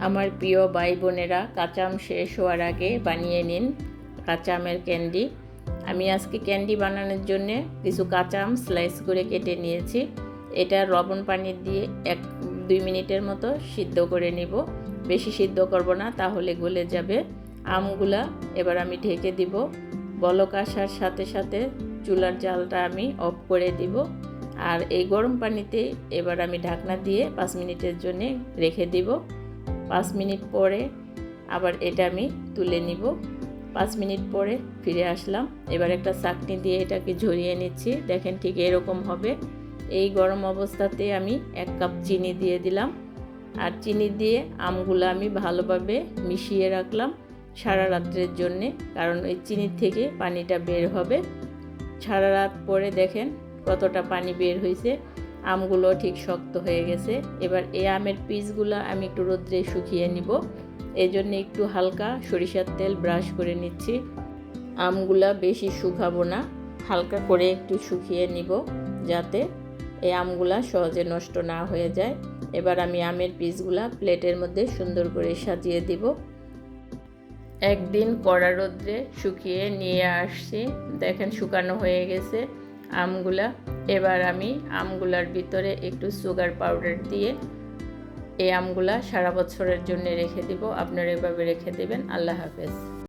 আমার প্রিয় ভাই বোনেরা কাঁচা আম শেষ হওয়ার আগে বানিয়ে নিন কাঁচা আমের ক্যান্ডি। আমি আজকে ক্যান্ডি বানানোর জন্য কিছু কাঁচা আম স্লাইস করে কেটে নিয়েছি। এটা লবণ পানি দিয়ে এক, দুই মিনিটের মতো সিদ্ধ করে নিব। বেশি সিদ্ধ করব না, তাহলে গলে যাবে। আমগুলা এবার আমি ঢেকে দিব। বলক আসার সাথে সাথে চুলার জালটা আমি অফ করে দিব। আর এই গরম পানিতে এবার আমি ঢাকনা দিয়ে পাঁচ মিনিটের জন্য রেখে দিব। পাঁচ মিনিট পরে আবার এটা আমি তুলে নিব। পাঁচ মিনিট পরে ফিরে আসলাম। এবার একটা চাকনি দিয়ে এটাকে ঝরিয়ে নিচ্ছি। দেখেন ঠিক এরকম হবে। এই গরম অবস্থাতে আমি এক কাপ চিনি দিয়ে দিলাম। আর চিনি দিয়ে আমগুলো আমি ভালোভাবে মিশিয়ে রাখলাম সারা রাত্রের জন্যে। কারণ ওই চিনির থেকে পানিটা বের হবে। সারা রাত পরে দেখেন কতটা পানি বের হয়েছে আমগুলো ঠিক শক্ত হয়ে গেছে। এবার এই আমের পিসগুলো আমি একটু রোদ্রে শুকিয়ে নিব। এই জন্য একটু হালকা সরিষার তেল ব্রাশ করে নিচ্ছি। আমগুলা বেশি শুকাবো না, হালকা করে একটু শুকিয়ে নিব যাতে এই আমগুলা সহজে নষ্ট না হয়ে যায়। এবার আমি আমের পিসগুলা প্লেটের মধ্যে সুন্দর করে সাজিয়ে দিব। একদিন কড়া রোদ্রে শুকিয়ে নিয়ে আসছি। দেখেন শুকানো হয়ে গেছে। আমগুলা। এবার আমি আমগুলার ভিতরে একটু সুগার পাউডার দিয়ে এই আমগুলা সারা বছরের জন্য রেখে দিব। আপনারা এভাবে রেখে দেবেন। আল্লাহ হাফেজ।